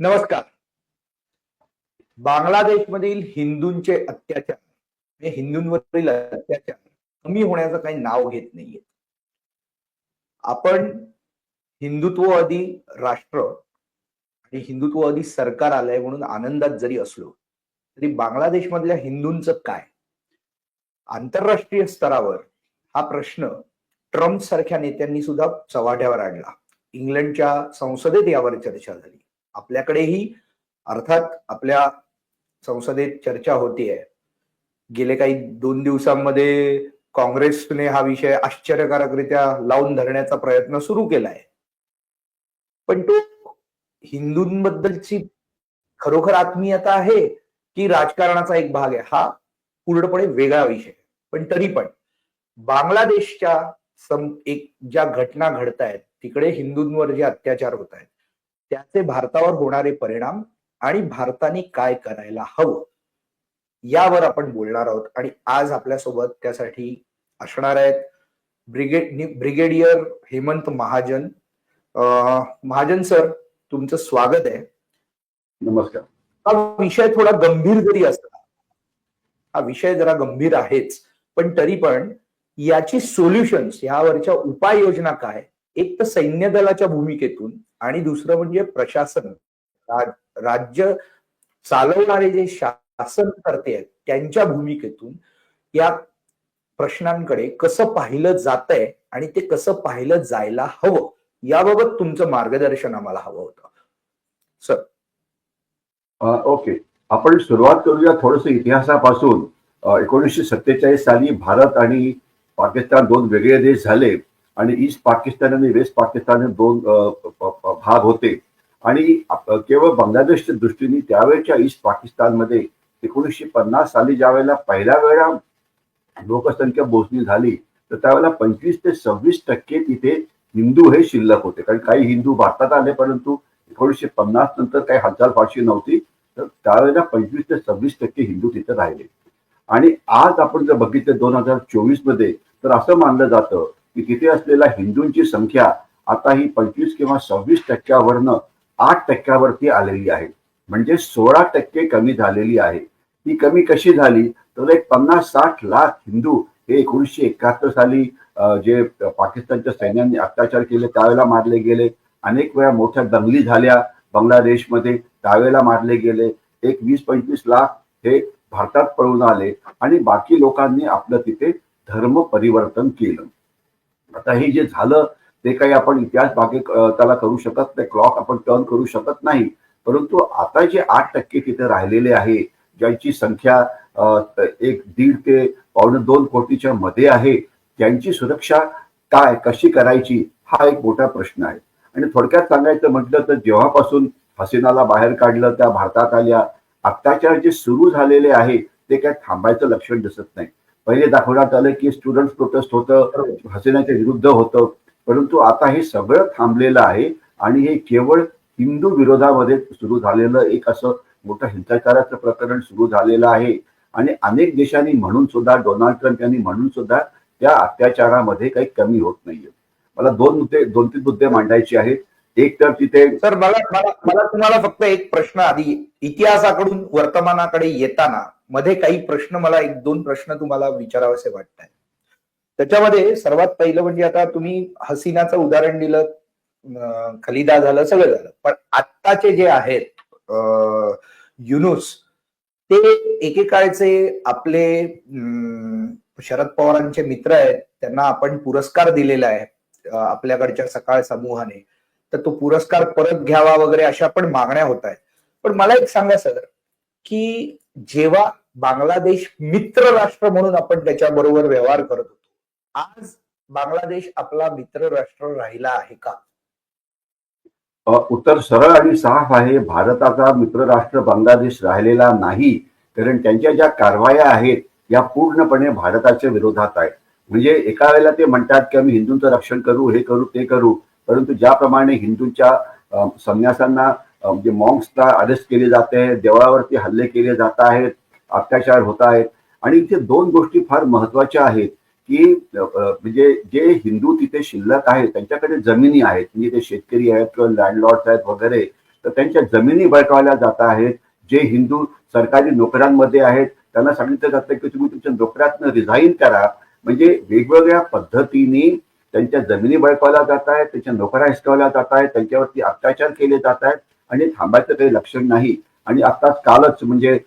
नमस्कार. बांगलादेशमधील हिंदूंचे अत्याचार हे हिंदूंवरील अत्याचार कमी होण्याचं काही नाव घेत नाहीये. आपण हिंदुत्ववादी राष्ट्र आणि हिंदुत्ववादी सरकार आलंय म्हणून आनंदात जरी असलो तरी बांगलादेशमधल्या हिंदूंचं काय? आंतरराष्ट्रीय स्तरावर हा प्रश्न ट्रम्प सारख्या नेत्यांनी सुद्धा चव्हाट्यावर आणला. इंग्लंडच्या संसदेत यावर चर्चा झाली. आपल्याकडेही अर्थात आपल्या संसदेत चर्चा होतीये. गेले काही दोन दिवसांमध्ये काँग्रेसने हा विषय आश्चर्यकारकरित्या लावून धरण्याचा प्रयत्न सुरू केलाय. पण तो हिंदूंबद्दलची खरोखर आत्मीयता आहे की राजकारणाचा एक भाग आहे? हा पूर्णपणे वेगळा विषय. पण तरी पण बांगलादेशच्या सम एक ज्या घटना घडत आहेत तिकडे हिंदूंवर जे अत्याचार होत आहेत त्याचे भारतावर होणारे परिणाम आणि भारताने काय करायला हवं यावर आपण बोलणार आहोत. आणि आज आपल्यासोबत त्यासाठी असणार आहेत brigade brigadier Hemant Mahajan. Mahajan sir तुमचं स्वागत आहे. नमस्कार. हा विषय थोडा गंभीर जरी असला हा विषय जरा गंभीर आहेच पण तरी पण याची सोल्युशन्स यावरच्या उपाययोजना काय? एक तर सैन्य दलाच्या भूमिकेतून आणि दुसरं म्हणजे प्रशासन. राज- राज्य चालवणारे जे शासन करते आहेत त्यांच्या भूमिकेतून या प्रश्नांकडे कसं पाहिलं जातंय आणि ते कसं पाहिलं जायला हवं याबाबत तुमचं मार्गदर्शन आम्हाला हवं होतं. सर. ओके. आपण सुरुवात करूया थोडस इतिहासापासून. एकोणीसशे सत्तेचाळीस साली भारत आणि पाकिस्तान दोन वेगळे देश झाले. आणि ईस्ट पाकिस्तान आणि वेस्ट पाकिस्तान हे दोन भाग होते. आणि केवळ बांगलादेशच्या दृष्टीने त्यावेळेच्या ईस्ट पाकिस्तानमध्ये एकोणीसशे पन्नास साली ज्या वेळेला पहिल्या वेळा लोकसंख्या मोजणी झाली तर त्यावेळेला पंचवीस ते सव्वीस टक्के तिथे हिंदू हे शिल्लक होते. कारण काही हिंदू भारतात आले परंतु एकोणीसशे पन्नास नंतर काही हालचाल फारशी नव्हती. तर त्यावेळेला पंचवीस ते सव्वीस टक्के हिंदू तिथे राहिले. आणि आज आपण जर बघितलं दोन हजार चोवीसमध्ये तर असं मानलं जातं की तिथे असलेल्या हिंदूंची संख्या आता ही पंचवीस किंवा सव्वीस टक्क्यावरनं आठ टक्क्यावरती आलेली आहे. म्हणजे सोळा टक्के कमी झालेली आहे. ती कमी कशी झाली? तर एक पन्नास साठ लाख हिंदू हे एकोणीसशे एकाहत्तर साली जे पाकिस्तानच्या सैन्याने अत्याचार केले त्यावेळेला मारले गेले. अनेक वेळा मोठ्या दंगली झाल्या बांगलादेशमध्ये त्यावेळेला मारले गेले. एक वीस पंचवीस लाख हे भारतात पळून आले आणि बाकी लोकांनी आपलं तिथे धर्म परिवर्तन केलं. आता हे जे झालं ते काही आपण इतिहास बागे त्याला करू शकत नाही क्लॉक आपण टर्न करू शकत नाही. परंतु आता जे आठ टक्के तिथे राहिलेले आहे ज्यांची संख्या एक दीड ते पावणे दोन कोटीच्या मध्ये आहे त्यांची सुरक्षा काय कशी करायची हा एक मोठा प्रश्न आहे. आणि थोडक्यात सांगायचं म्हटलं तर जेव्हापासून हसीनाला बाहेर काढलं त्या भारतात आल्या अत्याचार जे सुरू झालेले आहे ते काय थांबायचं लक्षण दिसत नाही. पहिले दाखवण्यात आलं की स्टुडंट प्रोटेस्ट होतं हसीनाच्या विरुद्ध होतं. परंतु आता हे सगळं थांबलेलं आहे आणि हे केवळ हिंदू विरोधामध्ये सुरू झालेलं एक असं मोठं हिंसाचाराचं प्रकरण सुरू झालेलं आहे. आणि अनेक देशांनी म्हणून सुद्धा डोनाल्ड ट्रम्प यांनी म्हणून सुद्धा त्या अत्याचारामध्ये काही कमी होत नाहीये. मला दोन मुद्दे दोन तीन मुद्दे मांडायचे आहेत. एक तर तिथे सर मला मला मला तुम्हाला फक्त एक प्रश्न आधी इतिहासाकडून वर्तमानाकडे येताना मध्ये काही प्रश्न मला एक दोन प्रश्न तुम्हाला विचारावेसे वाटत आहे त्याच्यामध्ये सर्वात पहिलं म्हणजे आता तुम्ही हसीनाचं उदाहरण दिलं खलिदा झालं सगळं झालं. पण आत्ताचे जे आहेत युनुस ते एकेकाळचे आपले शरद पवारांचे मित्र आहेत. त्यांना आपण पुरस्कार दिलेला आहे आपल्याकडच्या सकाळ समूहाने. तर तो पुरस्कार परत घ्यावा वगैरे अशा पण मागण्या होत आहेत. पण मला एक सांगा सर की जेव्हा बांगलादेश मित्र राष्ट्र म्हणून आपण त्याच्याबरोबर व्यवहार करत होतो आज बांगलादेश आपला मित्र राष्ट्र राहिला आहे का? उत्तर सरळ आणि साफ आहे भारताचा मित्र राष्ट्र बांगलादेश राहिलेला नाही कारण त्यांच्या ज्या कारवाया आहेत या पूर्णपणे भारताच्या विरोधात आहेत. म्हणजे एका वेळेला ते म्हणतात की आम्ही हिंदूंचं रक्षण करू हे करू ते करू परंतु ज्याप्रमाणे हिंदूंच्या संन्यासांना म्हणजे मॉंग्सला अरेस्ट केले जाते देवळावरती हल्ले केले जात आहेत अत्याचार होत आहेत. आणि इथे दोन गोष्टी फार महत्त्वाच्या आहेत की म्हणजे जे हिंदू तिथे शिल्लक आहेत त्यांच्याकडे जमिनी आहेत. म्हणजे ते शेतकरी आहेत किंवा लँडलॉर्ड आहेत वगैरे तर त्यांच्या जमिनी बळकावल्या जात आहेत. जे हिंदू सरकारी नोकऱ्यांमध्ये आहेत त्यांना सांगितलं जातं की तुम्ही तुमच्या नोकऱ्यातनं रिझाईन करा. म्हणजे वेगवेगळ्या पद्धतीने त्यांच्या जमिनी बळकावल्या जात आहेत त्यांच्या नोकऱ्या हिसकावल्या जात आहेत त्यांच्यावरती अत्याचार केले जात आहेत. आणि थांबायचं काही लक्षण नाही. आणि आताच कालच म्हणजे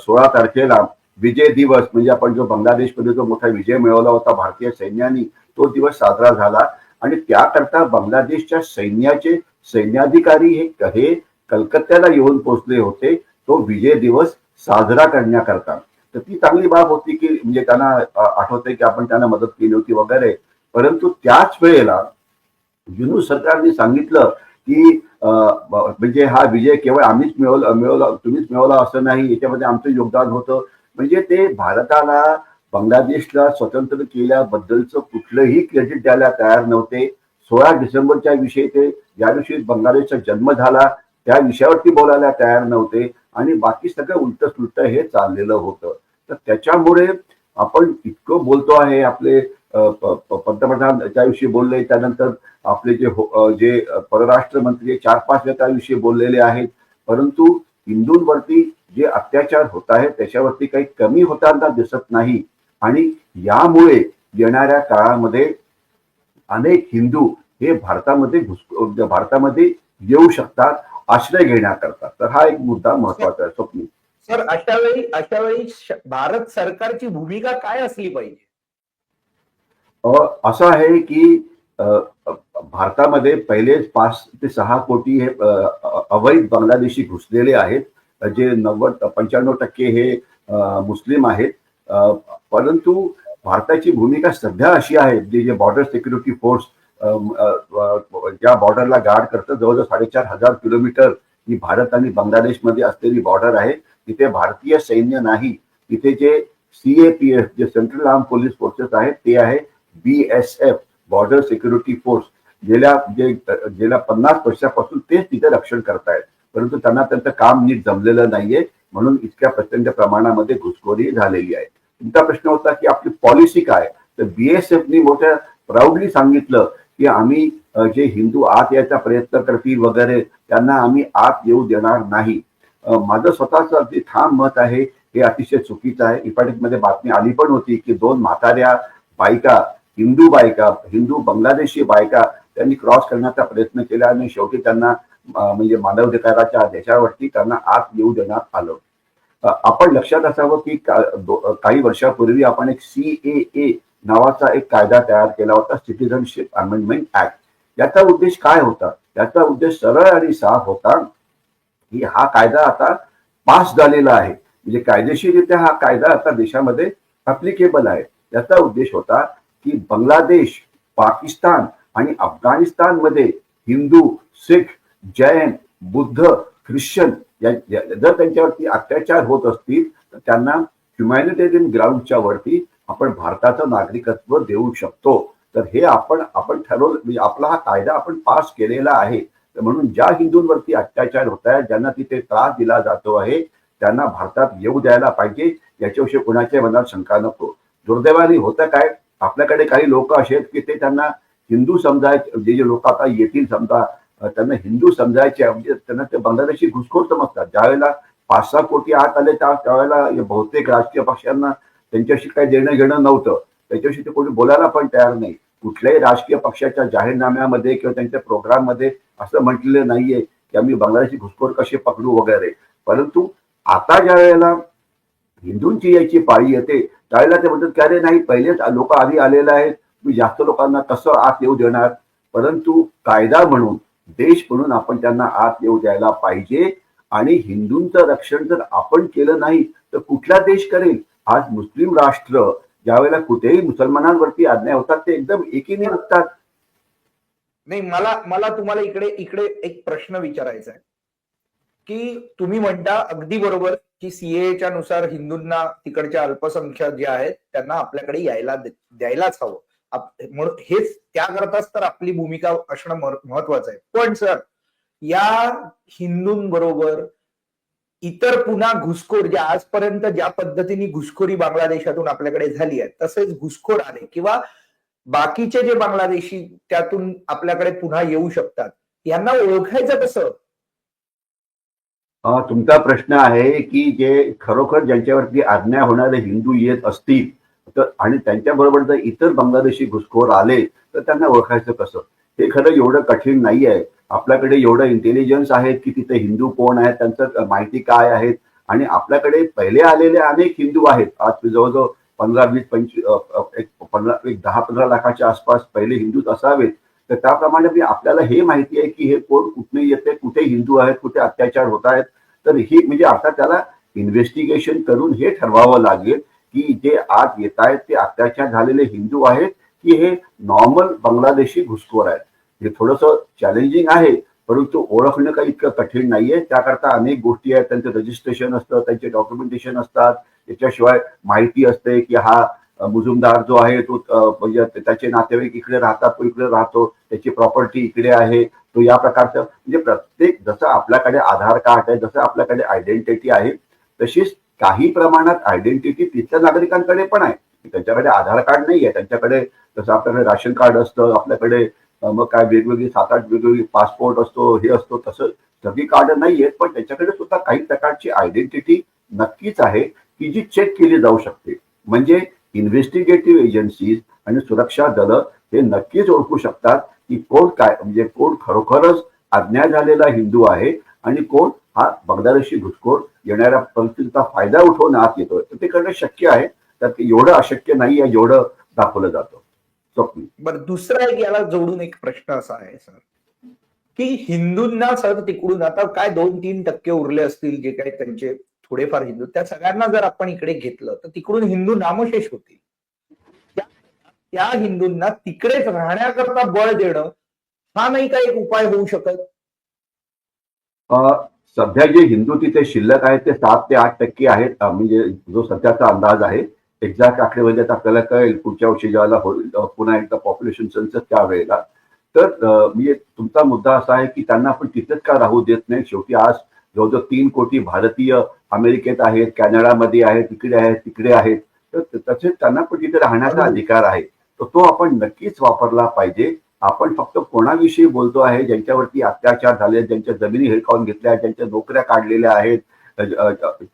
सोळा तारखेला विजय दिवस म्हणजे आपण जो बांगलादेशमध्ये जो मोठा विजय मिळवला होता भारतीय सैन्यानी तो दिवस साजरा झाला. आणि त्याकरता बांगलादेशच्या सैन्याचे सैन्याधिकारी हे हे कलकत्त्याला येऊन पोहोचले होते. तो विजय दिवस साजरा करण्याकरता. तर ती चांगली बाब होती की म्हणजे त्यांना आठवते की आपण त्यांना मदत केली होती वगैरे. परंतु त्याच वेळेला युनू सरकारने सांगितलं की म्हणजे हा विजय केवळ आम्हीच मिळवला मिळवला तुम्हीच मिळवला असं नाही. याच्यामध्ये आमचं योगदान होतं. म्हणजे ते भारताला बांगलादेशला स्वतंत्र केल्याबद्दलचं कुठलंही क्रेडिट द्यायला तयार नव्हते. सोळा डिसेंबरच्या विषयी ते ज्या दिवशी बांगलादेशचा जन्म झाला त्या विषयावरती बोलायला तयार नव्हते. आणि बाकी सगळं उलट सुलट हे चाललेलं होतं. तर त्याच्यामुळे आपण इतकं बोलतो आहे आपले पंतप्रधान त्याविषयी बोलले त्यानंतर आपले जे हो, जे परराष्ट्र मंत्री चार पाच त्याविषयी बोललेले आहेत. परंतु हिंदूंवरती जे अत्याचार होत आहेत त्याच्यावरती काही कमी होताना दिसत नाही. आणि यामुळे येणाऱ्या काळामध्ये अनेक हिंदू हे भारतामध्ये घुस भारतामध्ये येऊ शकतात आश्रय घेण्याकरता. तर हा एक मुद्दा महत्त्वाचा आहे स्वप्नी सर अशा वेळी अशा वेळी भारत सरकारची भूमिका काय असली पाहिजे? असं आहे की भारतामध्ये पहिलेच पाच ते सहा कोटी हे अवैध बांगलादेशी घुसलेले आहेत. जे नव्वद पंच्याण्णव टक्के हे मुस्लिम आहेत. परंतु भारताची भूमिका सध्या अशी आहे जे जे बॉर्डर सिक्युरिटी फोर्स ज्या बॉर्डरला गार्ड करतं जवळजवळ साडेचार हजार किलोमीटर ही भारत आणि बांगलादेशमध्ये असलेली बॉर्डर आहे. तिथे भारतीय सैन्य नाही. तिथे जे सी ए पी एफ जे सेंट्रल आर्म पोलीस फोर्सेस आहेत ते आहे. B S F border security force गेल्या जे गेल्या पन्नास वर्षापासून तेच तिथे रक्षण करतायत. परंतु त्यांना त्यांचं काम नीट जमलेलं नाहीये म्हणून इतक्या प्रचंड प्रमाणामध्ये घुसखोरी झालेली आहे. तुमचा प्रश्न होता की आपली पॉलिसी काय? तर बीएसएफनी मोठ्या प्राऊडली सांगितलं की आम्ही जे हिंदू आत यायचा प्रयत्न करतील वगैरे त्यांना आम्ही आत येऊ देणार नाही. माझं स्वतःच अगदी ठाम मत आहे हे अतिशय चुकीचं आहे. इपाटिकमध्ये बातमी आली पण होती की दोन म्हाताऱ्या बायका हिंदू बायका हिंदू बांगलादेशी बायका त्यांनी क्रॉस करण्याचा प्रयत्न केला आणि शेवटी त्यांना म्हणजे मानवाधिकाराच्या देशावरती त्यांना आत येऊ देण्यात आलं. आपण लक्षात असावं की काही वर्षापूर्वी आपण एक सी ए ए नावाचा एक कायदा तयार केला होता सिटिझनशिप अमेंडमेंट ऍक्ट याचा उद्देश काय होता? याचा उद्देश सरळ आणि साफ होता की हा कायदा आता पास झालेला आहे. म्हणजे कायदेशीररित्या हा कायदा आता देशामध्ये अप्लिकेबल आहे. याचा उद्देश होता की बांगलादेश पाकिस्तान आणि अफगाणिस्तानमध्ये हिंदू सिख जैन बुद्ध ख्रिश्चन जर त्यांच्यावरती अत्याचार होत असतील तर त्यांना ह्युमॅनिटेरियन ग्राउंडच्या वरती आपण भारताचं नागरिकत्व देऊ शकतो. तर हे आपण आपण ठरवलं म्हणजे आपला हा कायदा आपण पास केलेला आहे. तर म्हणून ज्या हिंदूंवरती अत्याचार होत आहेत ज्यांना तिथे त्रास दिला जातो आहे त्यांना भारतात येऊ द्यायला पाहिजे. याच्याविषयी कुणाच्या मनात शंका नको. दुर्दैवाने होतं काय? आपल्याकडे काही लोक असे आहेत की ते त्यांना हिंदू समजायचे जे जे लोक आता येतील समजा त्यांना हिंदू समजायचे म्हणजे त्यांना ते बांगलादेशी घुसखोर समजतात. ज्यावेळेला पाच सहा कोटी आत आले त्या त्यावेळेला बहुतेक राजकीय पक्षांना त्यांच्याशी काही देणं घेणं नव्हतं. त्याच्याशी ते कोणी बोलायला पण तयार नाही. कुठल्याही राजकीय पक्षाच्या जाहीरनाम्यामध्ये किंवा त्यांच्या प्रोग्राममध्ये असं म्हटलेलं नाहीये की आम्ही बांगलादेशी घुसखोर कसे पकडू वगैरे. परंतु आता ज्या वेळेला हिंदूंची याची पाळी येते. त्यावेळेला ते म्हणतात की अरे नाही पहिलेच लोक आधी आलेले आहेत. मी जास्त लोकांना कसं आत येऊ देणार. परंतु कायदा म्हणून देश म्हणून आपण त्यांना आत येऊ द्यायला पाहिजे. आणि हिंदूंचं रक्षण जर आपण केलं नाही तर कुठला देश करेल? आज मुस्लिम राष्ट्र ज्यावेळेला कुठेही मुसलमानांवरती आज्ञा होतात ते एकदम एकीने असतात नाही मला मला तुम्हाला इकडे इकडे एक प्रश्न विचारायचा आहे. की तुम्ही म्हणता अगदी बरोबर की सीएच्या नुसार हिंदूंना तिकडच्या अल्पसंख्याक जे आहेत त्यांना आपल्याकडे यायला द्यायलाच हवं. म्हणून हेच त्याकरताच तर आपली भूमिका असणं महत्वाचं आहे. पण सर या हिंदूंबरोबर इतर पुन्हा घुसखोर ज्या आजपर्यंत ज्या पद्धतीने घुसखोरी बांगलादेशातून आपल्याकडे झाली आहे तसेच घुसखोर आले किंवा बाकीचे जे बांगलादेशी त्यातून आपल्याकडे पुन्हा येऊ शकतात यांना ओळखायचं कसं? तुमचा प्रश्न आहे की जे खरोखर ज्यांच्यावरती आज्ञा होणारे हिंदू येत असतील तर आणि त्यांच्याबरोबर जर इतर बांगलादेशी घुसखोर आले तर त्यांना ओळखायचं कसं? हे खरं एवढं कठीण नाही आहे. आपल्याकडे एवढं इंटेलिजन्स आहेत की तिथे हिंदू कोण आहेत त्यांचं माहिती काय आहेत? आणि आपल्याकडे पहिले आलेले अनेक हिंदू आहेत. आज जवळजवळ पंधरा वीस पंचवीस एक पंधरा एक दहा पंधरा लाखाच्या आसपास पहिले हिंदूच असावेत. तर त्याप्रमाणे मी आपल्याला हे माहिती आहे की हे कोण कुठे येते कुठे हिंदू आहेत कुठे अत्याचार होत आहेत. तर ही म्हणजे आता त्याला इन्व्हेस्टिगेशन करून हे ठरवावं लागेल की जे आत येत आहेत ते अत्याचार झालेले हिंदू आहेत की हे नॉर्मल बांगलादेशी घुसखोर आहेत. हे थोडंसं चॅलेंजिंग आहे परंतु ओळखणं काही इतकं कठीण नाहीये. त्याकरता अनेक गोष्टी आहेत त्यांचं रजिस्ट्रेशन असतं त्यांचे डॉक्युमेंटेशन असतात. त्याच्याशिवाय माहिती असते की हा मुजुमदार जो आहे तो म्हणजे त्याचे नातेवाईक इकडे राहतात तो इकडे राहतो त्याची प्रॉपर्टी इकडे आहे तो या प्रकारचं म्हणजे प्रत्येक जसं आपल्याकडे आधार कार्ड आहे जसं आपल्याकडे आयडेंटिटी आहे तशीच काही प्रमाणात आयडेंटिटी तिथल्या नागरिकांकडे पण आहे. त्यांच्याकडे आधार कार्ड नाही आहे त्यांच्याकडे जसं आपल्याकडे राशन कार्ड असतं आपल्याकडे मग काय वेगवेगळी सात आठ वेगवेगळी पासपोर्ट असतो हे असतो तसं सगळी कार्ड नाही आहेत पण त्याच्याकडे सुद्धा काही प्रकारची आयडेंटिटी नक्कीच आहे की जी चेक केली जाऊ शकते. म्हणजे इन्व्हेस्टिगेटिव्ह एजन्सीज आणि सुरक्षा दलं हे नक्कीच ओळखू शकतात की कोण काय म्हणजे कोण खरोखरच अज्ञा झालेला हिंदू आहे आणि कोण हा बांगलादेशी घुसखोर येणाऱ्या परिस्थितीचा फायदा उठवून आत येतोय. तर ते करणं शक्य आहे. तर ते एवढं अशक्य नाही आहे जेवढं दाखवलं जातं. स्वप्न. बरं दुसरा एक याला जोडून एक प्रश्न असा आहे सर की हिंदूंना सर तिकडून आता काय दोन तीन टक्के उरले असतील जे काही त्यांचे थोडेफार हिंदू त्या सगळ्यांना जर आपण इकडे घेतलं तर तिकडून हिंदू नामशेष होतील. त्या- त्या हिंदूंना तिकडेच राहण्याकरता बळ देणं हा नाही का एक उपाय होऊ शकत? सध्या जे हिंदू तिथे शिल्लक आहेत ते सात ते आठ टक्के आहेत. म्हणजे जो सध्याचा अंदाज आहे एक्झॅक्ट आकडेवारी म्हणजे आपल्याला कळेल पुढच्या वर्षी ज्याला होईल पुन्हा एकदा पॉप्युलेशन सेन्सस त्यावेळेला. तर म्हणजे तुमचा मुद्दा असा आहे की त्यांना आपण तिथेच का राहू देत नाही? शेवटी आज जवळजवळ तीन कोटी भारतीय अमेरिकेत आहेत कॅनडामध्ये आहेत तिकडे आहेत तिकडे आहेत. तर तसेच त्यांना पण तिथे राहण्याचा अधिकार आहे. तर तो आपण नक्कीच वापरला पाहिजे. आपण फक्त कोणाविषयी बोलतो आहे ज्यांच्यावरती अत्याचार झाले ज्यांच्या जमिनी हिरकावून घेतल्या आहेत, ज्यांच्या नोकऱ्या काढलेल्या आहेत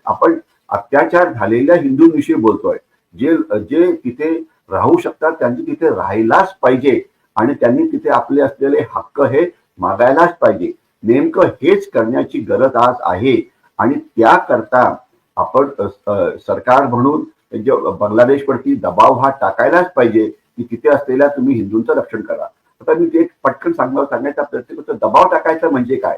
आपण अत्याचार झालेल्या हिंदूंविषयी बोलतोय. जे जे तिथे राहू शकतात त्यांनी तिथे राहायलाच पाहिजे. आणि त्यांनी तिथे आपले असलेले हक्क हे मागायलाच पाहिजे. नेमकं हेच करण्याची गरज आज आहे. आणि त्याकरता आपण सरकार म्हणून जे बांगलादेशवरती दबाव हा टाकायलाच पाहिजे की तिथे असलेल्या तुम्ही हिंदूंचं रक्षण करा. आता मी ते पटकन सांगणार सांगायचा प्रयत्न करतो. दबाव टाकायचा म्हणजे काय?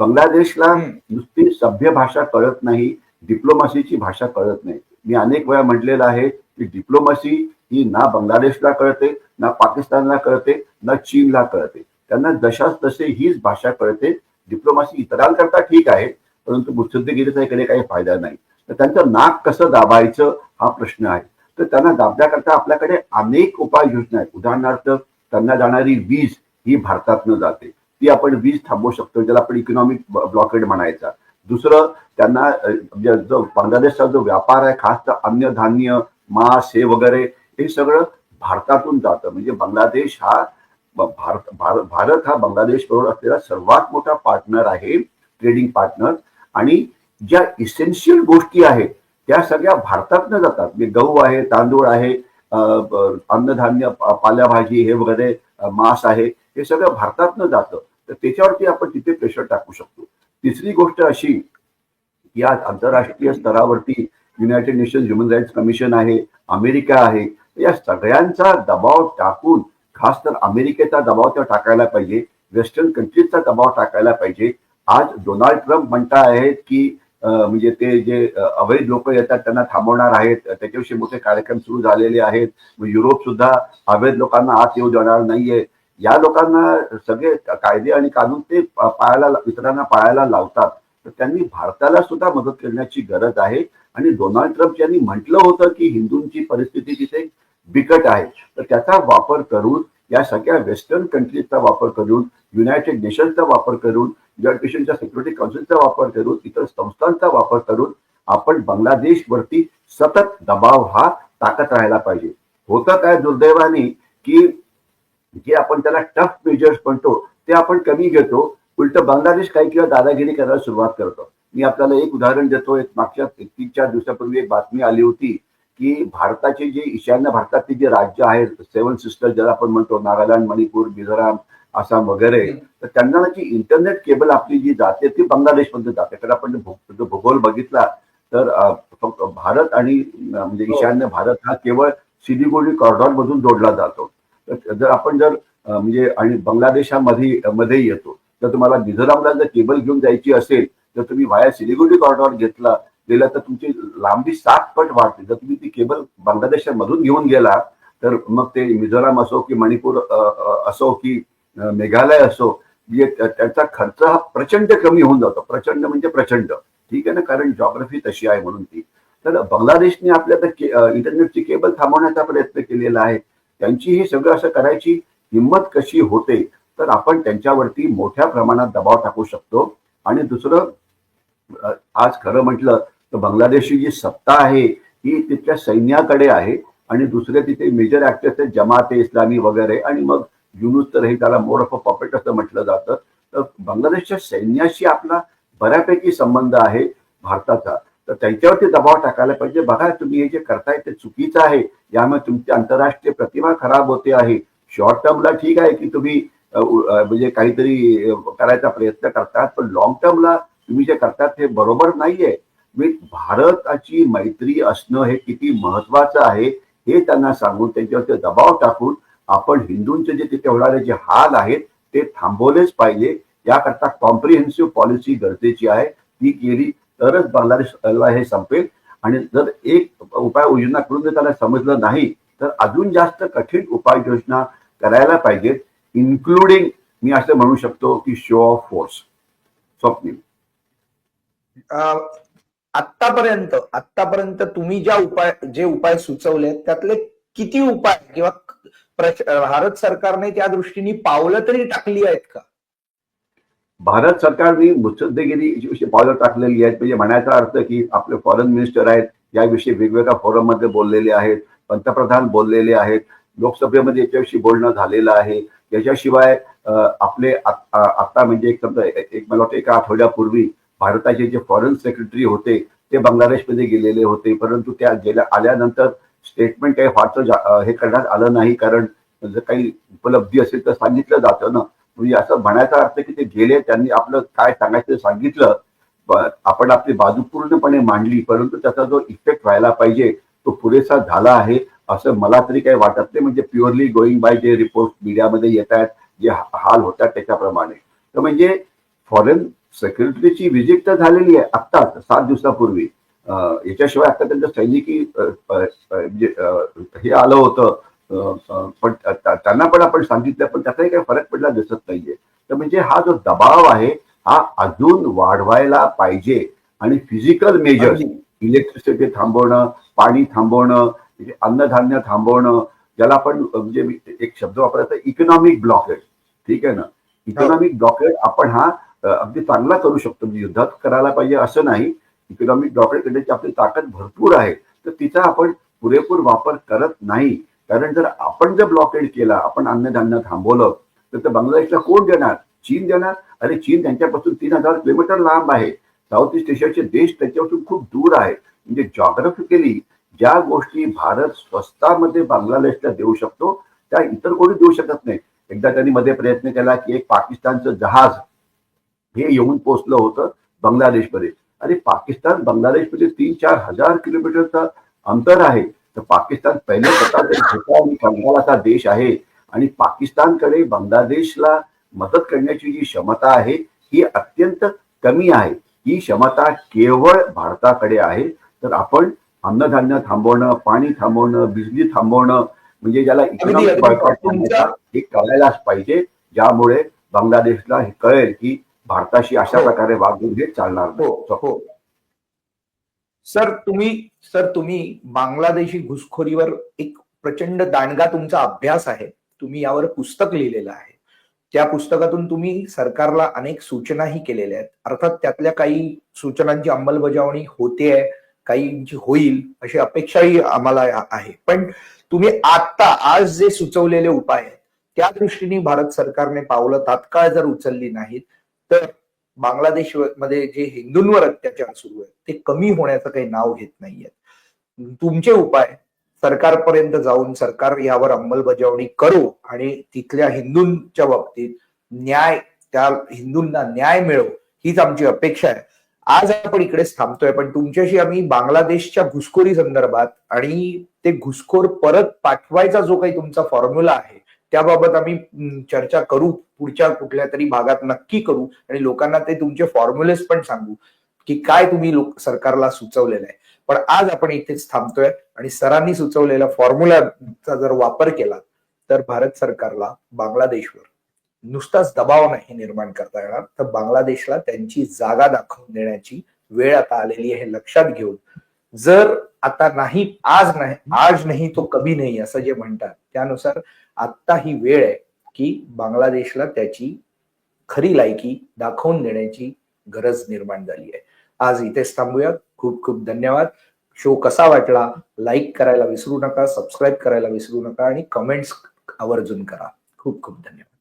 बांगलादेशला. नुसती सभ्य भाषा कळत नाही डिप्लोमसीची भाषा कळत नाही. मी अनेक वेळा म्हटलेलं आहे की डिप्लोमसी ही ना बांगलादेशला कळते ना पाकिस्तानला कळते ना चीनला कळते. त्यांना जशाच तसे हीच भाषा कळते. डिप्लोमसी इतरांकरता ठीक आहे परंतु बुद्धिगिरीचा इकडे काही फायदा नाही. तर त्यांचं नाक कसं दाबायचं हा प्रश्न आहे. तर त्यांना दाबण्याकरता आपल्याकडे अनेक उपाययोजना आहेत. उदाहरणार्थ त्यांना जाणारी वीज ही भारतातनं जाते. ती आपण वीज थांबवू शकतो ज्याला आपण इकॉनॉमिक ब्लॉकेड म्हणायचा. दुसरं त्यांना म्हणजे जो बांगलादेशचा जो व्यापार आहे खास तर अन्नधान्य मांस हे वगैरे हे सगळं भारतातून जातं. म्हणजे बांगलादेश हा भारत भारत भारत हा बांगलादेश बरोबर असलेला सर्वात मोठा पार्टनर आहे ट्रेडिंग पार्टनर आणि ज्या इसेन्शियल गोष्टी आहेत त्या सगळ्या भारतातनं जातात. म्हणजे गहू आहे तांदूळ आहे अन्नधान्य पाल्याभाजी हे वगैरे मांस आहे हे सगळं भारतातनं जातं. तर त्याच्यावरती आपण तिथे प्रेशर टाकू शकतो. तिसरी गोष्ट अशी की आज आंतरराष्ट्रीय स्तरावरती United Nations human rights commission आहे अमेरिका आहे या सगळ्यांचा दबाव टाकून खास तर अमेरिकेचा दबाव त्या टाकायला पाहिजे वेस्टर्न कंट्रीजचा दबाव टाकायला पाहिजे आज डोनाल्ड ट्रम्प म्हणता आहेत की म्हणजे ते जे अवैध लोक येतात त्यांना थांबवणार आहेत त्याच्याविषयी मोठे कार्यक्रम सुरू झालेले आहेत. युरोप सुद्धा अवैध लोकांना आत येऊ देणार नाहीये. या लोकांना सगळे कायदे आणि कानून ते पाळायला इतरांना पाळायला लावतात. तर त्यांनी भारताला सुद्धा मदत करण्याची गरज आहे. आणि डोनाल्ड ट्रम्प यांनी म्हटलं होतं की हिंदूंची परिस्थिती तिथे बिकट आहे. तर त्याचा वापर करून या सगळ्या वेस्टर्न कंट्रीजचा वापर करून युनायटेड नेशन्सचा वापर करून युनायटेड नेशनच्या सिक्युरिटी काउन्सिलचा वापर करून इतर संस्थांचा वापर करून आपण बांगलादेशवरती सतत दबाव हा टाकत राहायला पाहिजे. होतं काय दुर्दैवाने की जे आपण त्याला टफ मेजर्स म्हणतो ते आपण कमी घेतो. उलट बांगलादेश काही किंवा दादागिरी करायला सुरुवात करतो. मी आपल्याला एक उदाहरण देतो. एक मागच्या तीन चार दिवसापूर्वी एक बातमी आली होती. की भारताचे जे ईशान्य भारतातले जे राज्य आहेत सेव्हन सिस्टर ज्याला आपण म्हणतो नागालँड मणिपूर मिझोराम आसाम वगैरे तर त्यांना जी इंटरनेट केबल आपली जी जाते ती बांगलादेशमध्ये जाते. तर आपण भूगोल बघितला तर फक्त भारत आणि म्हणजे हो. ईशान्य भारत हा केवळ सिलिगुडी कॉरिडॉर मधून जोडला जातो. तर जर आपण जर म्हणजे आणि बांगलादेशामध्ये मध्ये येतो. तर तुम्हाला मिझोरामला जर केबल घेऊन जायची असेल तर तुम्ही व्हाया सिलिगुडी कॉरिडॉर घेतला गेला तर तुमची लांबी सात पट वाढते. जर तुम्ही ती केबल बांगलादेशामधून घेऊन गेला तर मग ते मिझोराम असो की मणिपूर असो की मेघालय असो त्याचा खर्च हा प्रचंड कमी होऊन जातो. प्रचंड म्हणजे प्रचंड. ठीक आहे ना? कारण जॉग्रफी तशी आहे म्हणून ती. तर बांगलादेशने आपल्या इंटरनेटची केबल थांबवण्याचा प्रयत्न केलेला आहे. त्यांची हे सगळं असं करायची हिंमत कशी होते तर आपण त्यांच्यावरती मोठ्या प्रमाणात दबाव टाकू शकतो. आणि दुसरं आज खरं म्हटलं तर बांगलादेशची जी सत्ता आहे ही तिथल्या सैन्याकडे आहे आणि दुसरे तिथे मेजर ऍक्टर्स आहेत जमाते इस्लामी वगैरे. आणि मग युनुस तर हे त्याला मोर ऑफ अ पॉपेट असं म्हटलं जातं. तर बांगलादेशच्या सैन्याशी आपला बऱ्यापैकी संबंध आहे भारताचा. तर त्यांच्यावरती दबाव टाकायला पाहिजे. बघा तुम्ही हे जे करताय ते चुकीचं आहे. यामुळे तुमची आंतरराष्ट्रीय प्रतिमा खराब होते आहे. शॉर्ट टर्मला ठीक आहे की तुम्ही म्हणजे काहीतरी करायचा प्रयत्न करतात पण लॉंग टर्मला तुम्ही जे करतात ते बरोबर नाहीये. भारताची मैत्री असणं हे किती महत्वाचं आहे हे त्यांना सांगून त्यांच्यावरती दबाव टाकून आपण हिंदूंचे जे तिथे होणारे जे हाल आहेत ते थांबवलेच पाहिजे. याकरता कॉम्प्रिहेन्सिव्ह पॉलिसी गरजेची आहे. ती केली तरच बांगलादेश हे संपेल. आणि जर एक उपाय योजना करून जर त्याला समजलं नाही तर अजून जास्त कठीण उपाययोजना करायला पाहिजेत इन्क्लुडिंग मी असं म्हणू शकतो की शो ऑफ फोर्स स्वप्नील. आतापर्यंत आतापर्यंत तुम्ही ज्या उपाय जे उपाय सुचवले त्यातले किती उपाय किंवा प्रच- भारत सरकारने त्या दृष्टीने पावलं तरी टाकली आहेत का? भारत सरकारने मुत्सद्देगिरी पावलं टाकलेली आहेत. म्हणजे म्हणायचा अर्थ की आपले फॉरेन मिनिस्टर आहेत याविषयी वेगवेगळ्या फोरममध्ये बोललेले आहेत पंतप्रधान बोललेले आहेत लोकसभेमध्ये याच्याविषयी बोलणं झालेलं आहे. याच्याशिवाय आपले आता म्हणजे एक समजा एक एक मला वाटतं एका आठवड्यापूर्वी भारताचे जे फॉरेन सेक्रेटरी होते ते बांगलादेशमध्ये गेलेले होते. परंतु त्या गेल्या आल्यानंतर स्टेटमेंट काही फारसं हे करण्यात आलं नाही. कारण जर काही उपलब्धी असेल तर सांगितलं जातं ना. म्हणजे असं म्हणायचा अर्थ की ते गेले त्यांनी आपलं काय सांगायचं सांगितलं. आपण आपली बाजू पूर्णपणे मांडली. परंतु त्याचा जो इफेक्ट व्हायला पाहिजे तो पुरेसा झाला आहे असं मला तरी काही वाटत नाही. म्हणजे प्युअरली गोईंग बाय जे रिपोर्ट मीडियामध्ये येत आहेत जे हाल होतात त्याच्याप्रमाणे. तर म्हणजे फॉरेन सेक्रेटरीची व्हिजिट तर झालेली आहे आत्ताच सात दिवसापूर्वी. याच्याशिवाय आता त्यांचं सैनिकी अं, अं, अं, जे, अं, हे आलं होतं. पण त्या- त्यांना पण आपण सांगितलं पण त्याचाही काही फरक पडला दिसत नाहीये. तर म्हणजे हा जो दबाव आहे हा अजून वाढवायला पाहिजे. आणि फिजिकल मेजर्स अगदी. इलेक्ट्रिसिटी थांबवणं पाणी थांबवणं म्हणजे अन्नधान्य थांबवणं ज्याला आपण म्हणजे एक शब्द वापरायचा इकॉनॉमिक ब्लॉकेज ठीक आहे ना? इकॉनॉमिक ब्लॉकेज आपण हा अगदी चांगला करू शकतो. म्हणजे युद्धात करायला पाहिजे असं नाही. इकॉनॉमिक डॉक्टर करण्याची आपली ताकद भरपूर आहे. तर तिचा आपण पुरेपूर वापर करत नाही. कारण जर आपण जर ब्लॉकेड केला आपण अन्नधान्य थांबवलं तर ते बांगलादेशला कोण देणार? चीन देणार? अरे चीन त्यांच्यापासून तीन हजार किलोमीटर लांब आहे. साऊथ ईस्ट एशियाचे देश त्याच्यापासून खूप दूर आहेत म्हणजे जॉग्राफिकली ज्या गोष्टी भारत स्वस्तामध्ये बांगलादेशला देऊ शकतो त्या इतर कोणी देऊ शकत नाही. एकदा त्यांनी मध्ये प्रयत्न केला की एक पाकिस्तानचं जहाज हे येऊन पोहोचलं होतं बांगलादेशमध्ये. अरे पाकिस्तान बांगलादेशमध्ये तीन चार हजार किलोमीटरचं अंतर आहे. तर पाकिस्तान पहिले छोटा आणि कंगालाचा देश आहे आणि पाकिस्तानकडे बांगलादेशला मदत करण्याची जी क्षमता आहे ही अत्यंत कमी आहे. ही क्षमता केवळ भारताकडे आहे. तर आपण अन्नधान्य थांबवणं पाणी थांबवणं बिजली थांबवणं म्हणजे ज्याला इकॉनॉमिक हे करायलाच पाहिजे. ज्यामुळे बांगलादेशला हे कळेल की भारताशी अशा हो. प्रकारे वागून हे चालणार. हो हो. सर तुम्ही सर तुम्ही बांगलादेशी घुसखोरीवर एक प्रचंड दांडगा तुमचा अभ्यास आहे. तुम्ही यावर पुस्तक लिहिलेलं आहे. त्या पुस्तकातून तुम्ही सरकारला अनेक सूचनाही केलेल्या आहेत. अर्थात त्यातल्या काही सूचनांची अंमलबजावणी होते काहींची होईल अशी अपेक्षाही आम्हाला आहे. पण तुम्ही आता आज जे सुचवलेले उपाय आहेत त्या दृष्टीने भारत सरकारने पावलं तात्काळ जर उचलली नाहीत तर बांगलादेशमध्ये जे हिंदूंवर अत्याचार सुरू आहेत ते कमी होण्याचं काही नाव घेत नाहीयेत. तुमचे उपाय सरकारपर्यंत जाऊन सरकार यावर अंमलबजावणी करो आणि तिथल्या हिंदूंच्या बाबतीत न्याय त्या हिंदूंना न्याय मिळो हीच आमची अपेक्षा आहे. आज आपण इकडेच थांबतोय पण तुमच्याशी आम्ही बांगलादेशच्या घुसखोरी संदर्भात आणि ते घुसखोर परत पाठवायचा जो काही तुमचा फॉर्म्युला आहे त्याबाबत आम्ही चर्चा करू पुढच्या कुठल्या तरी भागात नक्की करू आणि लोकांना ते तुमचे फॉर्म्युलेस पण सांगू की काय तुम्ही लोक सरकारला सुचवलेलं आहे. पण आज आपण इथेच थांबतोय आणि सरांनी सुचवलेल्या फॉर्म्युलाचा जर वापर केला तर भारत सरकारला बांगलादेशवर नुसताच दबाव नाही निर्माण करता येणार. तर बांगलादेशला त्यांची जागा दाखवून देण्याची वेळ आता आलेली आहे लक्षात घेऊन. जर आता नाही आज नाही आज नाही तो कभी नाही असं जे म्हणतात. त्यानुसार आत्ता ही वेळ आहे की बांगलादेशला त्याची खरी लायकी दाखवून देण्याची गरज निर्माण झाली आहे. आज इथेच थांबूया खूप खूप धन्यवाद. शो कसा वाटला लाईक करायला विसरू नका सबस्क्राईब करायला विसरू नका आणि कमेंट्स आवर्जून करा. खूप खूप धन्यवाद.